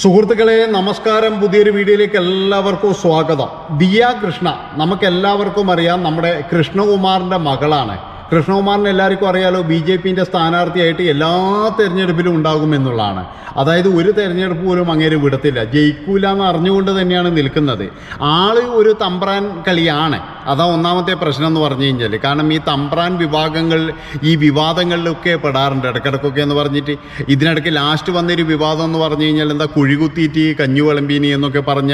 സുഹൃത്തുക്കളെ നമസ്കാരം. പുതിയൊരു വീഡിയോയിലേക്ക് എല്ലാവർക്കും സ്വാഗതം. ദിയ കൃഷ്ണ. നമുക്ക് എല്ലാവർക്കും അറിയാം നമ്മുടെ കൃഷ്ണകുമാറിന്റെ മകളാണ്. കൃഷ്ണകുമാറിന് എല്ലാവർക്കും അറിയാലോ ബി ജെ പിന്റെ സ്ഥാനാർത്ഥിയായിട്ട് എല്ലാ തെരഞ്ഞെടുപ്പിലും ഉണ്ടാകുമെന്നുള്ളതാണ് അതായത് ഒരു തെരഞ്ഞെടുപ്പ് പോലും അങ്ങേര് വിടത്തില്ല. ജയിക്കൂല എന്ന് അറിഞ്ഞുകൊണ്ട് തന്നെയാണ് നിൽക്കുന്നത്. ആൾ ഒരു തമ്പ്രാൻ കളിയാണ്. അതാ ഒന്നാമത്തെ പ്രശ്നം എന്ന് പറഞ്ഞു കഴിഞ്ഞാൽ കാരണം ഈ തമ്പ്രാൻ വിഭാഗങ്ങൾ ഈ വിവാദങ്ങളിലൊക്കെ പെടാറുണ്ട്. ഇടക്കിടക്കൊക്കെ എന്ന് പറഞ്ഞിട്ട് ഇതിനിടയ്ക്ക് ലാസ്റ്റ് വന്നൊരു വിവാദം എന്ന് പറഞ്ഞു കഴിഞ്ഞാൽ എന്താ കുഴികുത്തിയിട്ട് കഞ്ഞു വിളമ്പീനി എന്നൊക്കെ പറഞ്ഞ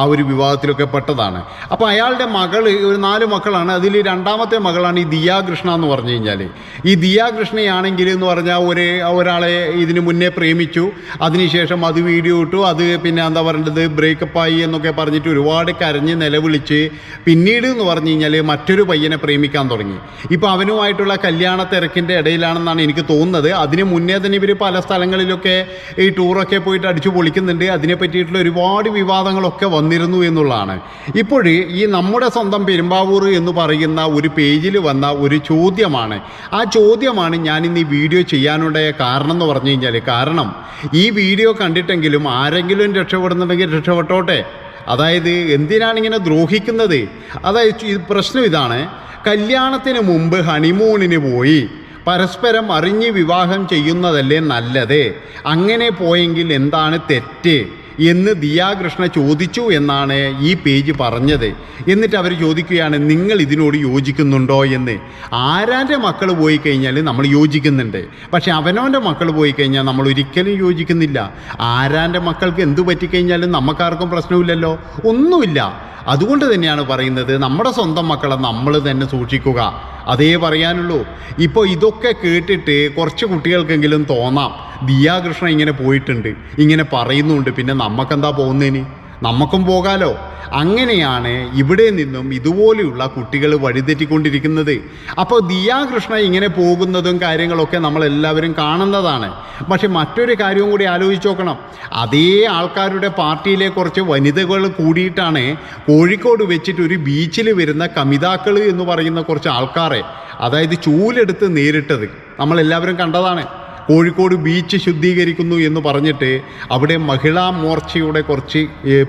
ആ ഒരു വിവാദത്തിലൊക്കെ പെട്ടതാണ്. അപ്പോൾ അയാളുടെ മകൾ ഒരു നാല് മക്കളാണ്. അതിൽ രണ്ടാമത്തെ മകളാണ് ഈ ദിയാകൃഷ്ണ എന്ന് പറഞ്ഞു കഴിഞ്ഞാൽ ഈ ദിയാകൃഷ്ണയാണെങ്കിൽ എന്ന് പറഞ്ഞാൽ ഒരു ഒരാളെ ഇതിന് മുന്നേ പ്രേമിച്ചു. അതിനുശേഷം അത് വീഡിയോ ഇട്ടു. അത് പിന്നെ എന്താ പറയേണ്ടത്? ബ്രേക്കപ്പായി എന്നൊക്കെ പറഞ്ഞിട്ട് ഒരുപാട് കരഞ്ഞ് നിലവിളിച്ച് പിന്നീട് എന്ന് പറഞ്ഞു കഴിഞ്ഞാൽ മറ്റൊരു പയ്യനെ പ്രേമിക്കാൻ തുടങ്ങി. ഇപ്പോൾ അവനുമായിട്ടുള്ള കല്യാണ തിരക്കിന്റെ ഇടയിലാണെന്നാണ് എനിക്ക് തോന്നുന്നത്. അതിന് മുന്നേ തന്നെ ഇവർ പല സ്ഥലങ്ങളിലൊക്കെ ഈ ടൂറൊക്കെ പോയിട്ട് അടിച്ചു പൊളിക്കുന്നുണ്ട്. അതിനെ പറ്റിയിട്ടുള്ള ഒരുപാട് വിവാദങ്ങളൊക്കെ വന്നിരുന്നു എന്നുള്ളതാണ്. ഇപ്പോൾ ഈ നമ്മുടെ സ്വന്തം പെരുമ്പാവൂർ എന്ന് പറയുന്ന ഒരു പേജിൽ വന്ന ഒരു ചോദ്യമാണ്. ആ ചോദ്യമാണ് ഞാൻ ഇന്ന് ഈ വീഡിയോ ചെയ്യാനുണ്ടായ കാരണം എന്ന് പറഞ്ഞു കഴിഞ്ഞാൽ കാരണം ഈ വീഡിയോ കണ്ടിട്ടെങ്കിലും ആരെങ്കിലും രക്ഷപ്പെടുന്നുണ്ടെങ്കിൽ രക്ഷപ്പെട്ടോട്ടെ? അതായത് എന്തിനാണ് ഇങ്ങനെ ദ്രോഹിക്കുന്നത്? അതായത് ഈ പ്രശ്നം ഇതാണ്. കല്യാണത്തിന് മുമ്പ് ഹണിമൂണിന് പോയി പരസ്പരം അറിഞ്ഞ് വിവാഹം ചെയ്യുന്നതല്ലേ നല്ലത്? അങ്ങനെ പോയെങ്കിൽ എന്താണ് തെറ്റ്? എന്ന് ദിയാകൃഷ്ണ ചോദിച്ചു എന്നാണ് ഈ പേജ് പറഞ്ഞത്. എന്നിട്ട് അവർ ചോദിക്കുകയാണ് നിങ്ങൾ ഇതിനോട് യോജിക്കുന്നുണ്ടോ? എന്ന്. ആരാന്റെ മക്കൾ പോയി കഴിഞ്ഞാൽ നമ്മൾ യോജിക്കുന്നുണ്ട്. പക്ഷേ അവനവന്റെ മക്കൾ പോയി കഴിഞ്ഞാൽ നമ്മൾ ഒരിക്കലും യോജിക്കുന്നില്ല. ആരാന്റെ മക്കൾക്ക് എന്തു പറ്റിക്കഴിഞ്ഞാലും നമുക്കാർക്കും പ്രശ്നമില്ലല്ലോ. ഒന്നുമില്ല. അതുകൊണ്ട് തന്നെയാണ് പറയുന്നത് നമ്മുടെ സ്വന്തം മക്കളെ നമ്മൾ തന്നെ സൂക്ഷിക്കുക. അതേ പറയാനുള്ളൂ. ഇപ്പോൾ ഇതൊക്കെ കേട്ടിട്ട് കുറച്ച് കുട്ടികൾക്കെങ്കിലും തോന്നാം. ദിയാകൃഷ്ണ ഇങ്ങനെ പോയിട്ടുണ്ട്. ഇങ്ങനെ പറയുന്നുണ്ട്. പിന്നെ നമുക്കെന്താ പോകുന്നതിന് നമുക്കും പോകാലോ. അങ്ങനെയാണ് ഇവിടെ നിന്നും ഇതുപോലെയുള്ള കുട്ടികൾ വഴിതെറ്റിക്കൊണ്ടിരിക്കുന്നത്. അപ്പോൾ ദിയാകൃഷ്ണ ഇങ്ങനെ പോകുന്നതും കാര്യങ്ങളൊക്കെ നമ്മളെല്ലാവരും കാണുന്നതാണ്. പക്ഷെ മറ്റൊരു കാര്യവും കൂടി ആലോചിച്ച് നോക്കണം. അതേ ആൾക്കാരുടെ പാർട്ടിയിലെ കുറച്ച് വനിതകൾ കൂടിയിട്ടാണ് കോഴിക്കോട് വെച്ചിട്ട് ഒരു ബീച്ചിൽ വരുന്ന കമിതാക്കൾ എന്ന് പറയുന്ന കുറച്ച് ആൾക്കാരെ അതായത് ചൂലെടുത്ത് നേരിട്ടത്. നമ്മളെല്ലാവരും കണ്ടതാണ്. കോഴിക്കോട് ബീച്ച് ശുദ്ധീകരിക്കുന്നു എന്ന് പറഞ്ഞിട്ട് അവിടെ മഹിളാ മോർച്ചയുടെ കുറച്ച്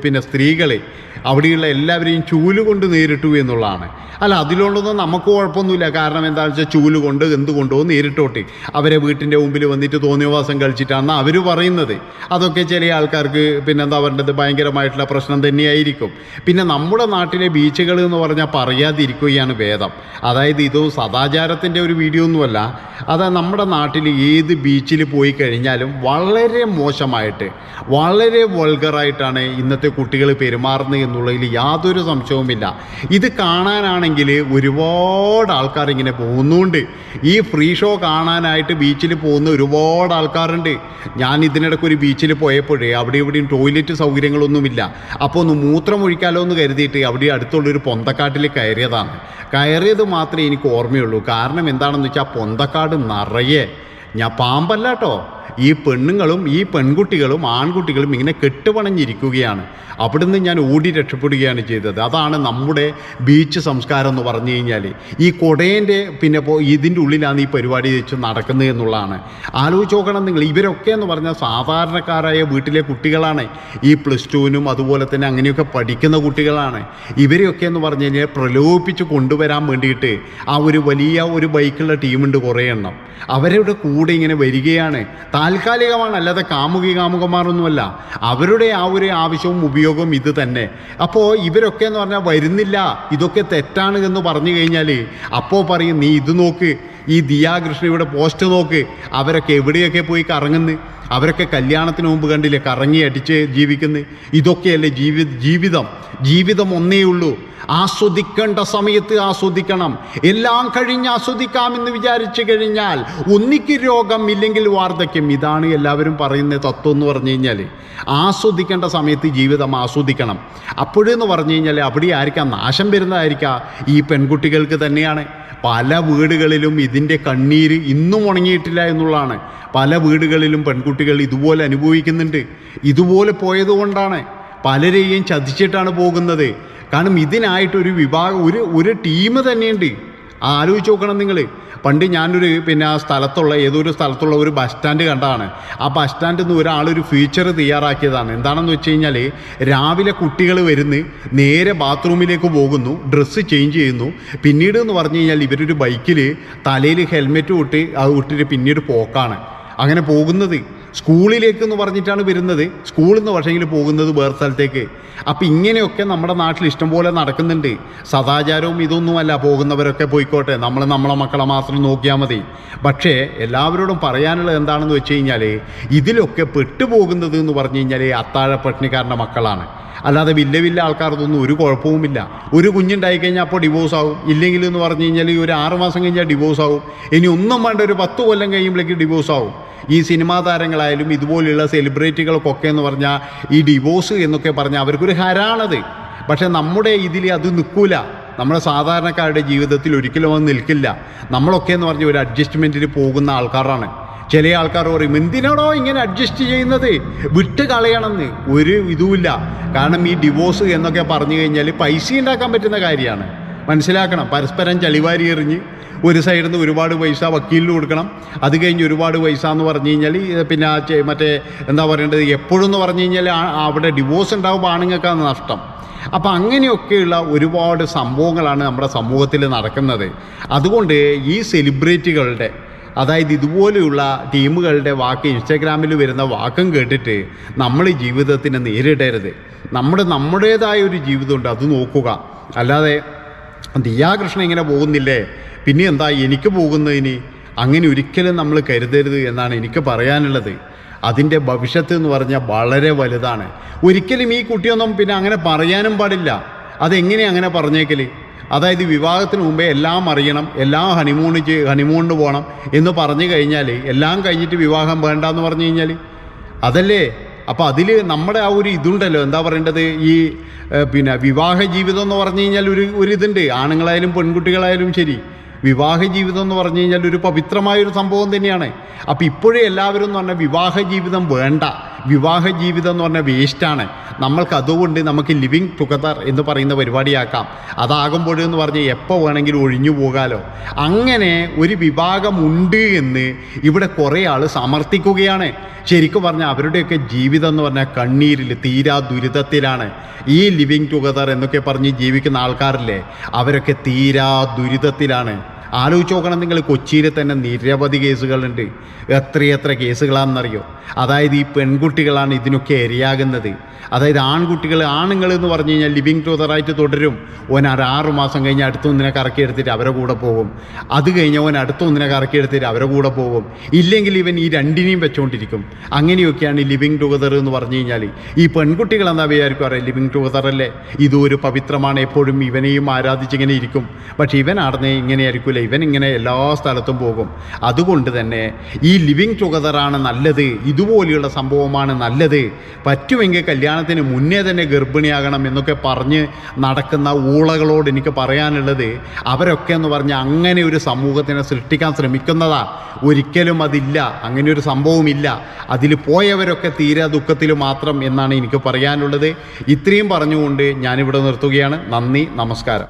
പിന്നെ സ്ത്രീകളെ അവിടെയുള്ള എല്ലാവരെയും ചൂൽ കൊണ്ട് നേരിട്ടു എന്നുള്ളതാണ്. അല്ല അതിലുള്ളതൊന്നും നമുക്ക് കുഴപ്പമൊന്നുമില്ല. കാരണം എന്താണെന്ന് വെച്ചാൽ ചൂൽ കൊണ്ട് എന്തുകൊണ്ടോ നേരിട്ടോട്ടെ. അവരെ വീട്ടിന്റെ മുമ്പിൽ വന്നിട്ട് തോന്നിയവാസം കഴിച്ചിട്ടാണ് അവർ പറയുന്നത്. അതൊക്കെ ചില ആൾക്കാർക്ക് പിന്നെ എന്താ പറയേണ്ടത്? ഭയങ്കരമായിട്ടുള്ള പ്രശ്നം തന്നെയായിരിക്കും. പിന്നെ നമ്മുടെ നാട്ടിലെ ബീച്ചുകൾ എന്ന് പറഞ്ഞാൽ പറയാതിരിക്കുകയാണ് വേദം. അതായത് ഇത് സദാചാരത്തിന്റെ ഒരു വീഡിയോ ഒന്നുമല്ല. അത് നമ്മുടെ നാട്ടിൽ ഏത് ബീച്ചിൽ പോയി കഴിഞ്ഞാലും വളരെ മോശമായിട്ട് വളരെ വൾഗറായിട്ടാണ് ഇന്നത്തെ കുട്ടികൾ പെരുമാറുന്നത് എന്നുള്ളതിൽ യാതൊരു സംശയവുമില്ല. ഇത് കാണാനാണെങ്കിൽ ഒരുപാട് ആൾക്കാർ ഇങ്ങനെ പോകുന്നുണ്ട്. ഈ ഫ്രീ ഷോ കാണാനായിട്ട് ബീച്ചിൽ പോകുന്ന ഒരുപാട് ആൾക്കാരുണ്ട്. ഞാൻ ഇതിനിടയ്ക്ക് ഒരു ബീച്ചിൽ പോയപ്പോഴേ അവിടെ ഇവിടെയും ടോയ്ലറ്റ് സൗകര്യങ്ങളൊന്നുമില്ല. അപ്പോൾ ഒന്ന് മൂത്രം ഒഴിക്കാലോ എന്ന് കരുതിയിട്ട് അവിടെ അടുത്തുള്ളൊരു പൊന്തക്കാട്ടിൽ കയറിയതാണ്. കയറിയത് മാത്രമേ എനിക്ക് ഓർമ്മയുള്ളൂ. കാരണം എന്താണെന്ന് വെച്ചാൽ പൊന്തക്കാട് നിറയെ. ഞാൻ പാമ്പല്ല കേട്ടോ ഈ പെണ്ണുങ്ങളും ഈ പെൺകുട്ടികളും ആൺകുട്ടികളും ഇങ്ങനെ കെട്ടുപണഞ്ഞിരിക്കുകയാണ്. അവിടുന്ന് ഞാൻ ഓടി രക്ഷപ്പെടുകയാണ് ചെയ്തത്. അതാണ് നമ്മുടെ ബീച്ച് സംസ്കാരം എന്ന് പറഞ്ഞു കഴിഞ്ഞാൽ ഈ കൊടേന്റെ പിന്നെ ഇതിന്റെ ഉള്ളിലാണ് ഈ പരിപാടി വെച്ച് നടക്കുന്നത് എന്നുള്ളതാണ്. ആലോചിച്ച് നോക്കണം നിങ്ങൾ. ഇവരൊക്കെ എന്ന് പറഞ്ഞാൽ സാധാരണക്കാരായ വീട്ടിലെ കുട്ടികളാണ്. ഈ പ്ലസ് ടുവിനും അതുപോലെ തന്നെ അങ്ങനെയൊക്കെ പഠിക്കുന്ന കുട്ടികളാണ്. ഇവരെയൊക്കെ എന്ന് പറഞ്ഞു കഴിഞ്ഞാൽ പ്രലോഭിപ്പിച്ച് കൊണ്ടുവരാൻ വേണ്ടിയിട്ട് ആ ഒരു വലിയ ഒരു ബൈക്കുള്ള ടീമുണ്ട് കുറേ എണ്ണം. അവരുടെ കൂടെ ഇങ്ങനെ വരികയാണ്. താൽക്കാലികമാണ് അല്ലാതെ കാമുകി കാമുകന്മാരൊന്നുമല്ല. അവരുടെ ആ ഒരു ആവശ്യവും ഉപയോഗവും ഇത് തന്നെ. അപ്പോൾ ഇവരൊക്കെ എന്ന് പറഞ്ഞാൽ വരുന്നില്ല ഇതൊക്കെ തെറ്റാണ് എന്ന് പറഞ്ഞു കഴിഞ്ഞാൽ അപ്പോൾ പറയും നീ ഇത് നോക്ക് ഈ ദിയാകൃഷ്ണയുടെ പോസ്റ്റ് നോക്ക് അവരൊക്കെ എവിടെയൊക്കെ പോയി കറങ്ങുന്നു? അവരൊക്കെ കല്യാണത്തിന് മുമ്പ് കണ്ടില്ലേ കറങ്ങി അടിച്ച് ജീവിക്കുന്നു? ഇതൊക്കെയല്ലേ ജീവി ജീവിതം? ജീവിതം ഒന്നേ ഉള്ളൂ. ആസ്വദിക്കേണ്ട സമയത്ത് ആസ്വദിക്കണം. എല്ലാം കഴിഞ്ഞ് ആസ്വദിക്കാമെന്ന് വിചാരിച്ചു കഴിഞ്ഞാൽ ഒന്നിക്ക് രോഗം ഇല്ലെങ്കിൽ വാർദ്ധക്യം. ഇതാണ് എല്ലാവരും പറയുന്ന തത്വം എന്ന് പറഞ്ഞു കഴിഞ്ഞാൽ. ആസ്വദിക്കേണ്ട സമയത്ത് ജീവിതം ആസ്വദിക്കണം. അപ്പോഴെന്ന് പറഞ്ഞു കഴിഞ്ഞാൽ അവിടെ ആയിരിക്കാം നാശം വരുന്നതായിരിക്കാം. ഈ പെൺകുട്ടികൾക്ക് തന്നെയാണ്. പല വീടുകളിലും ഇതിന്റെ കണ്ണീര് ഇന്നും ഉണങ്ങിയിട്ടില്ല എന്നുള്ളതാണ്. പല വീടുകളിലും പെൺകുട്ടികൾ ഇതുപോലെ അനുഭവിക്കുന്നുണ്ട്. ഇതുപോലെ പോയതുകൊണ്ടാണ് പലരെയും ചതിച്ചിട്ടാണ് പോകുന്നത്. കാരണം ഇതിനായിട്ടൊരു വിഭാഗം ഒരു ഒരു ടീം തന്നെയുണ്ട്. ആലോചിച്ച് നോക്കണം നിങ്ങൾ പണ്ട് ഞാനൊരു പിന്നെ ആ സ്ഥലത്തുള്ള ഏതൊരു സ്ഥലത്തുള്ള ഒരു ബസ് സ്റ്റാൻഡ് കണ്ടതാണ്. ആ ബസ് സ്റ്റാൻഡിൽ നിന്ന് ഒരാളൊരു ഫീച്ചർ തയ്യാറാക്കിയതാണ്. എന്താണെന്ന് വെച്ച് കഴിഞ്ഞാൽ രാവിലെ കുട്ടികൾ വരുന്ന് നേരെ ബാത്റൂമിലേക്ക് പോകുന്നു ഡ്രസ്സ് ചേഞ്ച് ചെയ്യുന്നു. പിന്നീട് എന്ന് പറഞ്ഞു കഴിഞ്ഞാൽ ഇവരൊരു ബൈക്കിൽ തലയിൽ ഹെൽമെറ്റ് ഇട്ട് അത് ഇട്ടിട്ട് പിന്നീട് പോക്കാണ്. അങ്ങനെ പോകുന്നത്. സ്കൂളിലേക്ക് എന്ന് പറഞ്ഞിട്ടാണ് വരുന്നത്. സ്കൂളിൽ നിന്ന് പക്ഷേങ്കിൽ പോകുന്നത് വേറെ സ്ഥലത്തേക്ക്. അപ്പം ഇങ്ങനെയൊക്കെ നമ്മുടെ നാട്ടിൽ ഇഷ്ടംപോലെ നടക്കുന്നുണ്ട്. സദാചാരവും ഇതൊന്നുമല്ല പോകുന്നവരൊക്കെ പോയിക്കോട്ടെ. നമ്മൾ നമ്മളെ മക്കളെ മാത്രം നോക്കിയാൽ മതി. പക്ഷേ എല്ലാവരോടും പറയാനുള്ളത് എന്താണെന്ന് വെച്ച് കഴിഞ്ഞാൽ ഇതിലൊക്കെ പെട്ടുപോകുന്നത് എന്ന് പറഞ്ഞു കഴിഞ്ഞാൽ അത്താഴ പട്ടിണിക്കാരന്റെ മക്കളാണ്. അല്ലാതെ വില്ല വില്ല ആൾക്കാർക്കൊന്നും ഒരു കുഴപ്പവുമില്ല. ഒരു കുഞ്ഞുണ്ടായി കഴിഞ്ഞാൽ അപ്പോൾ ഡിവോഴ്സ് ആവും ഇല്ലെങ്കിൽ എന്ന് പറഞ്ഞു കഴിഞ്ഞാൽ ഒരു ആറ് മാസം കഴിഞ്ഞാൽ ഡിവോഴ്സ് ആവും ഇനി ഒന്നും വേണ്ട ഒരു പത്ത് കൊല്ലം കഴിയുമ്പോഴേക്ക് ഡിവോഴ്സ് ആവും ഈ സിനിമാ താരങ്ങളായാലും ഇതുപോലെയുള്ള സെലിബ്രിറ്റികൾക്കൊക്കെ എന്ന് പറഞ്ഞാൽ ഈ ഡിവോഴ്സ് എന്നൊക്കെ പറഞ്ഞാൽ അവർക്കൊരു ഹരാണത് പക്ഷേ നമ്മുടെ ഇതിൽ അത് നിൽക്കൂല നമ്മുടെ സാധാരണക്കാരുടെ ജീവിതത്തിൽ ഒരിക്കലും അത് നിൽക്കില്ല. നമ്മളൊക്കെ എന്ന് പറഞ്ഞ ഒരു അഡ്ജസ്റ്റ്മെന്റിൽ പോകുന്ന ആൾക്കാരാണ്. ചില ആൾക്കാർ പറയും എന്തിനാണോ ഇങ്ങനെ അഡ്ജസ്റ്റ് ചെയ്യുന്നത്? വിട്ട് കളയണമെന്ന്. ഒരു ഇതുമില്ല. കാരണം ഈ ഡിവോഴ്സ് എന്നൊക്കെ പറഞ്ഞു കഴിഞ്ഞാൽ പൈസ ഉണ്ടാക്കാൻ പറ്റുന്ന കാര്യമാണ്. മനസ്സിലാക്കണം. പരസ്പരം ചളിവാരി എറിഞ്ഞ് ഒരു സൈഡിൽ നിന്ന് ഒരുപാട് പൈസ വക്കീലിന് കൊടുക്കണം. അത് കഴിഞ്ഞ് ഒരുപാട് പൈസ എന്ന് പറഞ്ഞു കഴിഞ്ഞാൽ പിന്നെ മറ്റേ എന്താ പറയേണ്ടത് എപ്പോഴും എന്ന് പറഞ്ഞു കഴിഞ്ഞാൽ അവിടെ ഡിവോഴ്സ് ഉണ്ടാകുമ്പോൾ ആണുങ്ങൾക്കാണ് നഷ്ടം. അപ്പം അങ്ങനെയൊക്കെയുള്ള ഒരുപാട് സംഭവങ്ങളാണ് നമ്മുടെ സമൂഹത്തിൽ നടക്കുന്നത്. അതുകൊണ്ട് ഈ സെലിബ്രിറ്റികളുടെ അതായത് ഇതുപോലെയുള്ള ടീമുകളുടെ വാക്ക് ഇൻസ്റ്റാഗ്രാമിൽ വരുന്ന വാക്കും കേട്ടിട്ട് നമ്മൾ ജീവിതത്തിനെ നേരിടരുത്. നമ്മുടെ നമ്മുടേതായ ഒരു ജീവിതമുണ്ട് അത് നോക്കുക. അല്ലാതെ ദിയാകൃഷ്ണൻ ഇങ്ങനെ പോകുന്നില്ലേ? പിന്നെ എന്താ എനിക്ക് പോകുന്നതിന് അങ്ങനെ ഒരിക്കലും നമ്മൾ കരുതരുത് എന്നാണ് എനിക്ക് പറയാനുള്ളത്. അതിന്റെ ഭവിഷ്യത്ത് എന്ന് പറഞ്ഞാൽ വളരെ വലുതാണ്. ഒരിക്കലും ഈ കുട്ടിയൊന്നും പിന്നെ അങ്ങനെ പറയാനും പാടില്ല. അതെങ്ങനെ അങ്ങനെ പറഞ്ഞേക്കൽ അതായത് വിവാഹത്തിന് മുമ്പേ എല്ലാം അറിയണം എല്ലാം ഹണിമൂണ് ചെയ് ഹണിമൂണിന് പോകണം എന്ന് പറഞ്ഞു കഴിഞ്ഞാൽ എല്ലാം കഴിഞ്ഞിട്ട് വിവാഹം വേണ്ട എന്ന് പറഞ്ഞു കഴിഞ്ഞാൽ അതല്ലേ? അപ്പോൾ അതിൽ നമ്മുടെ ആ ഒരു ഇതുണ്ടല്ലോ. എന്താ പറയേണ്ടത്? ഈ പിന്നെ വിവാഹ ജീവിതം എന്ന് പറഞ്ഞു കഴിഞ്ഞാൽ ഒരു ഒരു ഇതുണ്ട്. ആണുങ്ങളായാലും പെൺകുട്ടികളായാലും ശരി. വിവാഹ ജീവിതം എന്ന് പറഞ്ഞു കഴിഞ്ഞാൽ ഒരു പവിത്രമായൊരു സംഭവം തന്നെയാണ്. അപ്പോൾ ഇപ്പോഴേ എല്ലാവരും എന്ന് പറഞ്ഞാൽ വിവാഹ ജീവിതം വേണ്ട. വിവാഹ ജീവിതം എന്ന് പറഞ്ഞാൽ വേസ്റ്റാണ് നമ്മൾക്ക് അതുകൊണ്ട് നമുക്ക് ലിവിങ് ടുഗദർ എന്ന് പറയുന്ന പരിപാടിയാക്കാം. അതാകുമ്പോഴെന്ന് പറഞ്ഞ് എപ്പോൾ വേണമെങ്കിലും ഒഴിഞ്ഞു പോകാലോ. അങ്ങനെ ഒരു വിഭാഗമുണ്ട് എന്ന് ഇവിടെ കുറേ ആൾ സമർത്ഥിക്കുകയാണ്. ശരിക്കും പറഞ്ഞാൽ അവരുടെയൊക്കെ ജീവിതം എന്ന് പറഞ്ഞാൽ കണ്ണീരിൽ തീരാ ദുരിതത്തിലാണ്. ഈ ലിവിങ് ടുഗദർ എന്നൊക്കെ പറഞ്ഞ് ജീവിക്കുന്ന ആൾക്കാരില്ലേ അവരൊക്കെ തീരാ ദുരിതത്തിലാണ്. ആലോചിച്ച് നോക്കണം നിങ്ങൾ കൊച്ചിയിൽ തന്നെ നിരവധി കേസുകളുണ്ട്. എത്രയെത്ര കേസുകളാണെന്നറിയോ? അതായത് ഈ പെൺകുട്ടികളാണ് ഇതിനൊക്കെ ഇരയാകുന്നത്. അതായത് ആൺകുട്ടികൾ ആണുങ്ങൾ എന്ന് പറഞ്ഞു കഴിഞ്ഞാൽ ലിവിങ് ടുഗദറായിട്ട് തുടരും. ഓൻ ആറ് മാസം കഴിഞ്ഞ് അടുത്തൊന്നിനെ കറക്കി എടുത്തിട്ട് അവരെ കൂടെ പോകും. അത് കഴിഞ്ഞ് ഓൻ അടുത്തൊന്നിനെ കറക്കിയെടുത്തിട്ട് അവരെ കൂടെ പോകും. ഇല്ലെങ്കിൽ ഇവൻ ഈ രണ്ടിനെയും വെച്ചുകൊണ്ടിരിക്കും അങ്ങനെയൊക്കെയാണ് ഈ ലിവിങ് ടുഗദർ എന്ന് പറഞ്ഞു കഴിഞ്ഞാൽ ഈ പെൺകുട്ടികൾ എന്താ വിചാരിക്കും? അറിയാം? ലിവിങ് ടുഗദർ അല്ലേ? ഇതൊരു പവിത്രമാണ്. എപ്പോഴും ഇവനെയും ആരാധിച്ചിങ്ങനെ ഇരിക്കും. പക്ഷേ ഇവൻ ആടുന്നേ ഇങ്ങനെ ഇങ്ങനെ എല്ലാ സ്ഥലത്തും പോകും. അതുകൊണ്ട് തന്നെ ഈ ലിവിങ് ടുഗദറാണ് നല്ലത്. ഇതുപോലെയുള്ള സംഭവമാണ് നല്ലത്. പറ്റുമെങ്കിൽ കല്യാണത്തിന് മുന്നേ തന്നെ ഗർഭിണിയാകണം എന്നൊക്കെ പറഞ്ഞ് നടക്കുന്ന ഊളകളോട് എനിക്ക് പറയാനുള്ളത് അവരൊക്കെ എന്ന് പറഞ്ഞാൽ അങ്ങനെ ഒരു സമൂഹത്തിനെ സൃഷ്ടിക്കാൻ ശ്രമിക്കുന്നതാ. ഒരിക്കലും അതില്ല. അങ്ങനെ ഒരു സംഭവമില്ല അതിൽ പോയവരൊക്കെ തീരെ ദുഃഖത്തിൽ മാത്രം എന്നാണ് എനിക്ക് പറയാനുള്ളത്. ഇത്രയും പറഞ്ഞുകൊണ്ട് ഞാനിവിടെ നിർത്തുകയാണ്. നന്ദി. നമസ്കാരം.